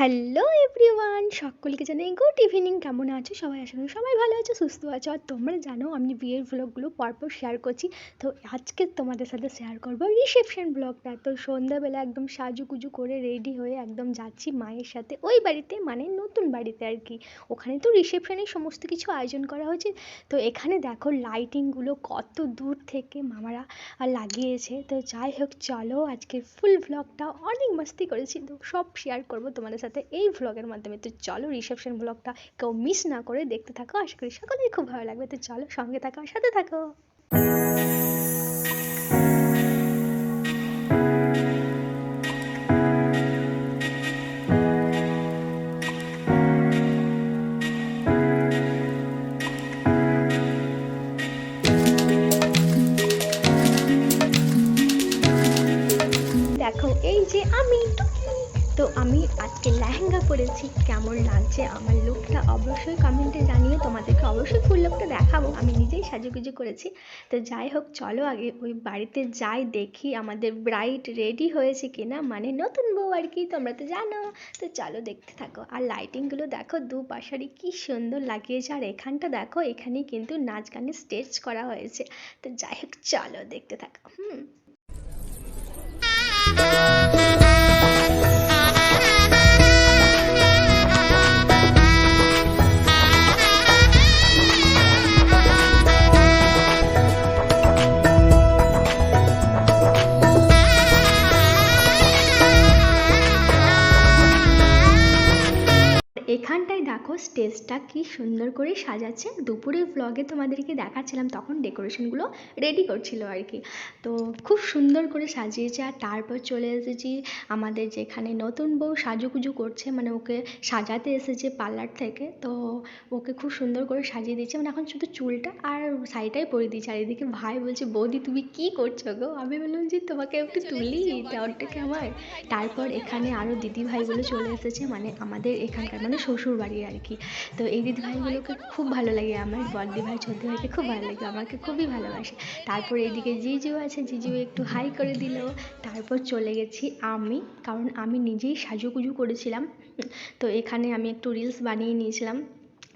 Hello everyone সকলকে জানাই good evening কেমন আছো? সবাই করি সবাই ভালো আছো, সুস্থ আছো। আর তোমরা জানো, আমি বিয়ের ব্লগগুলো পরপর শেয়ার করছি। তো আজকে তোমাদের সাথে শেয়ার করব রিসেপশন ব্লগটা তো সন্ধ্যাবেলা একদম সাজুকুজু করে রেডি হয়ে একদম যাচ্ছি মায়ের সাথে ওই বাড়িতে মানে নতুন বাড়িতে আর কি। ওখানে তো রিসেপশনের সমস্ত কিছু আয়োজন করা হয়েছে। তো এখানে দেখো লাইটিংগুলো কত দূর থেকে মামারা লাগিয়েছে। তো যাই হোক, চলো আজকে ফুল ব্লগটা অনেক মস্তি করেছি। তো সব শেয়ার করব তোমাদের সাথে। এই ভ্লগের মাধ্যমে। তো চলো রিসেপশন ব্লগটা কেউ মিস না করে দেখতে থাকো। আশা করি সকলেই খুব ভালো লাগবে। তো চলো সঙ্গে থাকো সাথে থাকো। দেখো, এই যে আমি। তো আমি আজকে লেহেঙ্গা পরেছি। কেমন লাগছে আমার লুকটা অবশ্যই কমেন্টে জানিয়ে তোমাদেরকে অবশ্যই ফুল লুকটা দেখাবো। আমি নিজেই সাজুগুজু করেছি। তো যাই হোক, চলো আগে ওই বাড়িতে যাই, দেখি আমাদের ব্রাইট রেডি হয়েছে কিনা। মানে নতুন বউ আর কি, তোমরা তো জানো। তো চলো দেখতে থাকো। আর লাইটিংগুলো দেখো দু পাশারি কি সুন্দর লাগিয়েছে। আর এখানটা দেখো, এখানেই কিন্তু নাচ গানের স্টেজ করা হয়েছে। তো যাই হোক, চলো দেখতে থাকো। হুম। এখানটায় দেখো স্টেজটা কি সুন্দর করে সাজাচ্ছে। দুপুরের ব্লগে তোমাদেরকে দেখাচ্ছিলাম তখন ডেকোরেশনগুলো রেডি করছিল আর কি। তো খুব সুন্দর করে সাজিয়েছে আর তারপর চলে এসেছি আমাদের যেখানে নতুন বউ সাজুগুজু করছে মানে ওকে সাজাতে এসেছে পার্লার থেকে। তো ওকে খুব সুন্দর করে সাজিয়ে দিয়েছে মানে এখন শুধু চুলটা আর শাড়িটাই পরে দিয়েছে। আর এদিকে ভাই বলছে বৌদি তুমি কি করছ গো? আমি বললাম যে তোমাকে একটু তুলি দেওয়ারটাকে আমার। তারপর এখানে আরও দিদি ভাইগুলো চলে এসেছে মানে আমাদের এখানকার মানে শ্বশুর বাড়ির আর কি। তো এই দিদি ভাইগুলোকে খুব ভালো লাগে, আমার বড়দি ভাই ছোট ভাইকে খুব ভালো লাগে, আমাকে খুবই ভালোবাসে। তারপর এদিকে জিজু আছে জিজু একটু হাই করে দিল, তারপর চলে গেছি আমি, কারণ আমি নিজেই সাজুগুজু করেছিলাম। তো এখানে আমি একটু রিলস বানিয়ে নিয়েছিলাম।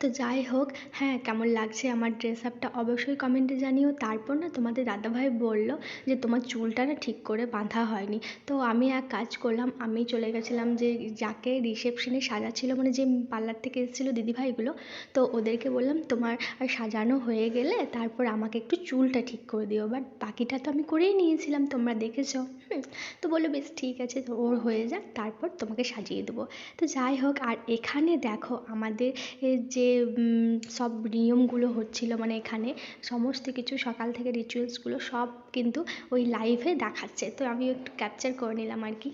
তো যাই হোক হ্যাঁ কেমন লাগছে আমার ড্রেস আপটা অবশ্যই কমেন্টে জানিও। তারপর না তোমাদের দাদাভাই বলল যে তোমার চুলটা না ঠিক করে বাঁধা হয়নি। তো আমি এক কাজ করলাম, আমি চলে গেছিলাম যে যাকে রিসেপশনে সাজাচ্ছিল মানে যে পার্লার থেকে এসেছিল দিদিভাইগুলো, তো ওদেরকে বললাম, তোমার সাজানো হয়ে গেলে তারপর আমাকে একটু চুলটা ঠিক করে দিও। বাট বাকিটা তো আমি করেই নিয়েছিলাম, তোমরা দেখেছ। তো বলল, বেশ, ঠিক আছে ওর হয়ে যাক, তারপর তোমাকে সাজিয়ে দেবো। তো যাই হোক, আর এখানে দেখো আমাদের এ সব নিয়মগুলো হচ্ছিল মানে এখানে। সমস্ত কিছু সকাল থেকে রিচুয়ালসগুলো সব কিন্তু ওই লাইভে দেখাচ্ছে। তো আমি একটু ক্যাপচার করে নিলাম আর কি।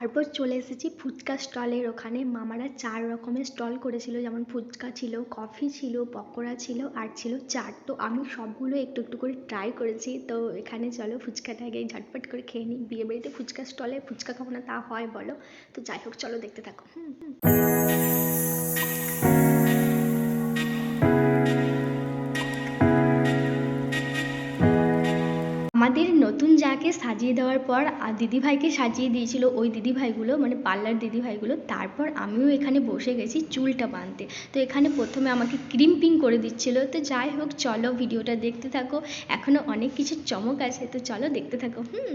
তারপর চলে এসেছি ফুচকা স্টলের ওখানে। মামারা চার রকমের স্টল করেছিল। যেমন ফুচকা ছিল কফি ছিল, পকোড়া ছিল, আর ছিল চাট। তো আমি সবগুলো একটু একটু করে ট্রাই করেছি। তো এখানে চলো ফুচকাটা আগে ঝটপট করে খেয়ে নিই। বিয়ে বাড়িতে ফুচকা স্টলে ফুচকা খাব না তা হয় বলো। তো যাই হোক, চলো দেখতে থাকো। হুম হুম। আমাদের নতুন যাকে সাজিয়ে দেওয়ার পর, আর দিদিভাইকে সাজিয়ে দিয়েছিল ওই দিদিভাইগুলো মানে পার্লার দিদিভাইগুলো, তারপর আমিও এখানে বসে গেছি চুলটা বাঁধতে। তো এখানে প্রথমে আমাকে ক্রিম্পিং করে দিচ্ছিল। তো যাই হোক, চলো ভিডিওটা দেখতে থাকো। এখনও অনেক কিছু চমক আছে, তো চলো দেখতে থাকো। হুম।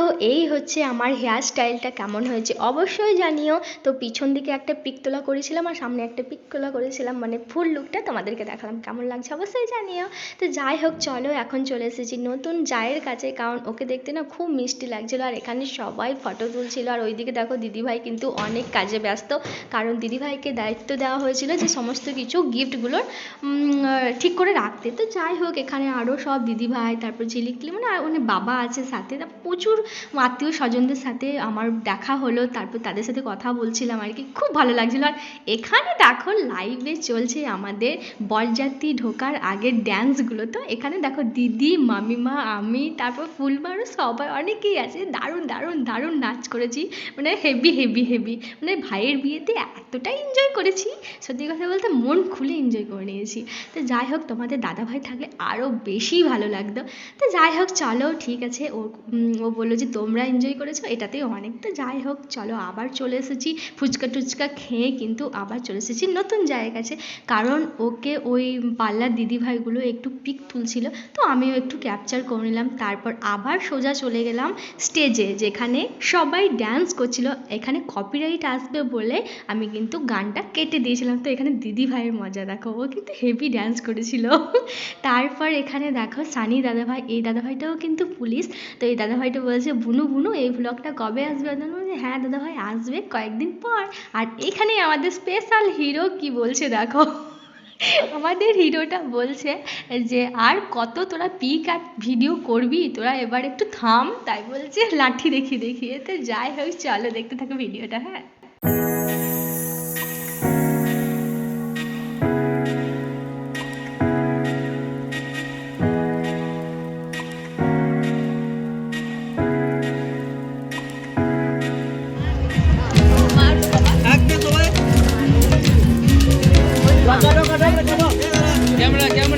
এই হচ্ছে আমার হেয়ার স্টাইলটা কেমন হয়েছে। অবশ্যই জানিও, তো পিছন দিকে একটা পিক তোলা করেছিলাম আর সামনে একটা পিক তোলা করেছিলাম মানে ফুল লুকটা তোমাদেরকে দেখালাম, কেমন লাগছে অবশ্যই জানিও। তো যাই হোক, চলো এখন চলে এসেছি নতুন জায়ের কাছে, কারণ ওকে দেখতে না খুব মিষ্টি লাগছিল আর এখানে সবাই ফটো তুলছিল। আর ওইদিকে দেখো দিদিভাই কিন্তু অনেক কাজে ব্যস্ত, কারণ দিদিভাইকে দায়িত্ব দেওয়া হয়েছিল যে সমস্ত কিছু গিফটগুলোর ঠিক করে রাখতে। তো যাই হোক, এখানে আরও সব দিদিভাই, তারপর ঝিলিকলি মানে আর অনেক বাবা আছে সাথে প্রচুর আত্মীয় স্বজনদের সাথে আমার দেখা হলো, তারপর তাদের সাথে কথা বলছিলাম আর কি। খুব ভালো লাগছিল। আর এখানে দেখো লাইভে চলছে আমাদের বরযাত্রী ঢোকার আগের ড্যান্সগুলো তো এখানে দেখো দিদি, মামিমা, আমি, তারপর ফুলবারও সবাই অনেকেই আছে। দারুণ দারুণ দারুণ নাচ করেছি। মানে হেভি হেভি হেভি মানে ভাইয়ের বিয়েতে এতটাই এনজয় করেছি। সত্যি কথা বলতে মন খুলে এনজয় করে নিয়েছি। তো যাই হোক, তোমাদের দাদাভাই থাকলে আরও বেশি ভালো লাগতো। তো যাই হোক, চলো, ঠিক আছে। ও ও বলল যে তোমরা এনজয় করেছ এটাতেই অনেকটা যাই হোক, চলো আবার চলে এসেছি। ফুচকা টুচকা খেয়ে কিন্তু আবার চলে এসেছি নতুন জায়গার কাছে। কারণ ওকে ওই পার্লার দিদিভাইগুলো একটু পিক তুলছিল, তো আমিও একটু ক্যাপচার করে নিলাম। তারপর আবার সোজা চলে গেলাম স্টেজে যেখানে সবাই ড্যান্স করছিল। এখানে কপিরাইট আসবে বলে আমি কিন্তু গানটা কেটে দিয়েছিলাম। তো এখানে দিদি ভাইয়ের মজা, দেখো, ও কিন্তু হেভি ড্যান্স করেছিল। তারপর এখানে দেখো সানি দাদাভাই, এই দাদাভাইটাও কিন্তু পুলিশ। তো এই দাদাভাইটা বলছে বুনু বুনু এই ব্লগটা কবে আসবে বলছি হ্যাঁ দাদাভাই আসবে কয়েকদিন পর। আর এখানে আমাদের স্পেশাল হিরো কি বলছে দেখো? আমাদের হিরোটা বলছে যে, আর কত তোরা পিক আর ভিডিও করবি? তোরা এবার একটু থাম। তাই বলছে, লাঠি দেখি দেখিয়ে তো যাই হোক, চলো দেখতে থাকো ভিডিওটা হ্যাঁ।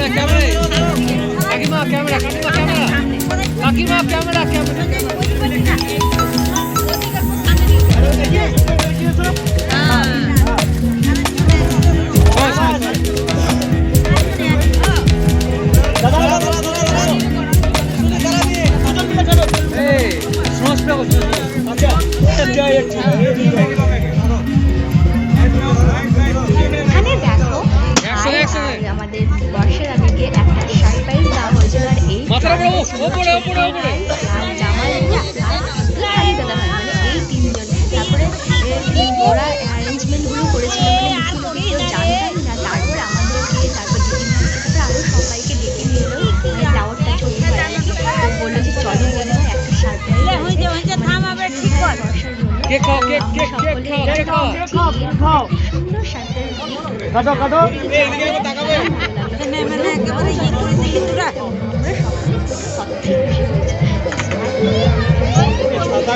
कैमरा कैमरा काकीमा कैमरा काकीमा कैमरा। काकीमा कैमरा कैमरा। देखिए देखिए सब अच्छा अच्छा एक चीज़ মানে এই তিনজন তারপরে ওরা অ্যারেঞ্জমেন্টগুলো করেছিল মানে কিছু তো জানতাম না তারপর আমাদেরকে তারপর দিদি ভাইকে আরও সবাইকে ডেকে নিয়ে এলো মানে দাওয়াতটা চলতে পারে আর কি। তো বলল যে চলো দিদি একটা সারপ্রাইজ বর্ষার জন্য কেক খাও কেক কেক কেক খাও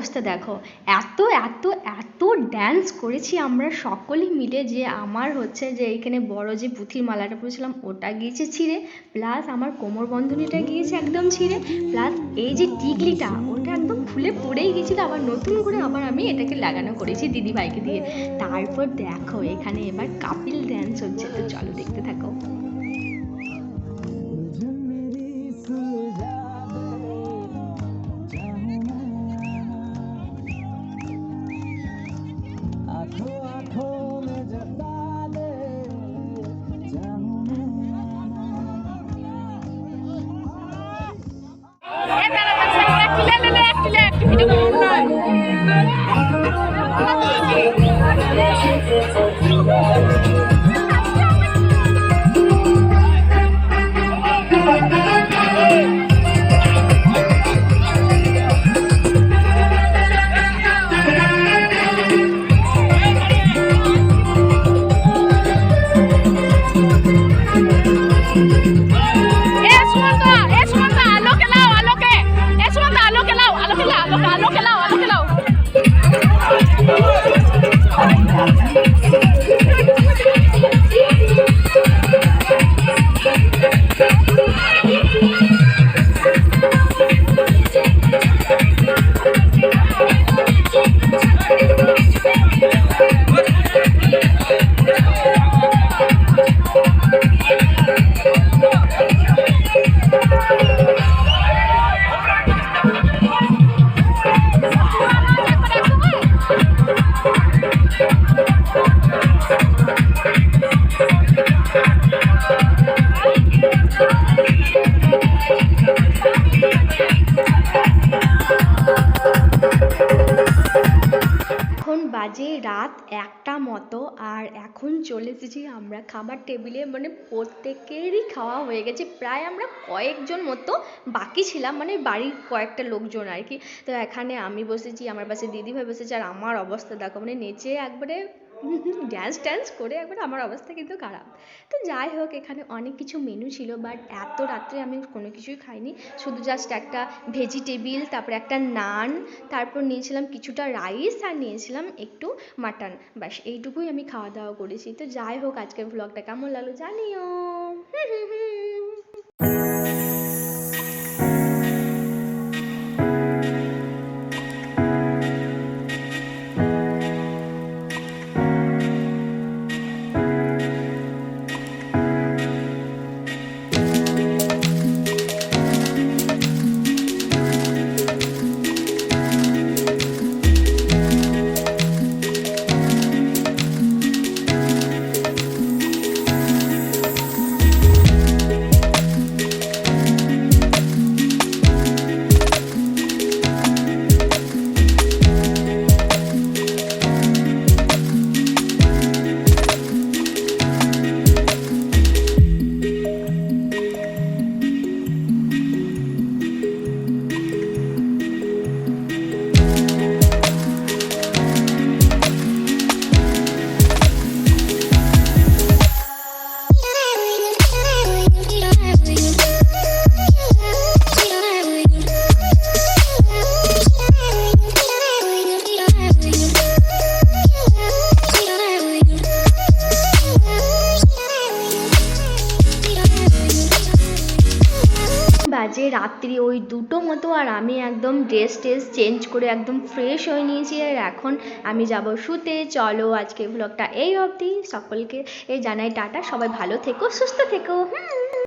অবস্থা দেখো। এত এত এত ড্যান্স করেছি আমরা সকলেই মিলে যে আমার হচ্ছে যে এখানে বড় যে পুঁথির মালাটা পরেছিলাম ওটা গিয়েছে ছিঁড়ে। প্লাস আমার কোমর বন্ধনীটা গিয়েছে একদম ছিঁড়ে। প্লাস এই যে টিকলিটা, ওটা একদম খুলে পড়েই গেছিল আবার নতুন করে আবার আমি এটাকে লাগানো করেছি দিদি ভাইকে দিয়ে। তারপর দেখো, এখানে এবার কাপিল ড্যান্স হচ্ছে। তো চলো দেখতে থাকো। Thank you. বাজে রাত একটা মতো আর এখন চলে এসেছি আমরা খাবার টেবিলে। মানে প্রত্যেকেরই খাওয়া হয়ে গেছে। প্রায় আমরা কয়েকজন মতো বাকি ছিলাম মানে বাড়ির কয়েকটা লোকজন আর কি। তো এখানে আমি বসেছি, আমার পাশে দিদিভাই বসেছে আর আমার অবস্থা দেখো মানে নেচে একবারে ড্যান্স ট্যান্স করে একবারে আমার অবস্থা কিন্তু খারাপ। তো যাই হোক, এখানে অনেক কিছু মেনু ছিল বাট এত রাত্রে আমি কোনো কিছুই খাইনি। শুধু জাস্ট একটা ভেজিটেবিল তারপরে একটা নান তারপর নিয়েছিলাম কিছুটা রাইস আর নিয়েছিলাম একটু মাটন ব্যাস, এইটুকুই আমি খাওয়া দাওয়া করেছি। তো যাই হোক, আজকের ব্লগটা কেমন লাগল জানিও। হুম হুম হুম রাত্রি, ওই দুটো মতো আর আমি একদম ড্রেস ট্রেস চেঞ্জ করে একদম ফ্রেশ হয়ে নিয়েছি আর এখন আমি যাব শুতে। চলো আজকে ব্লগটা এই অবধি। সকলকে এই জানাই টাটা। সবাই ভালো থেকো, সুস্থ থেকো। হুম।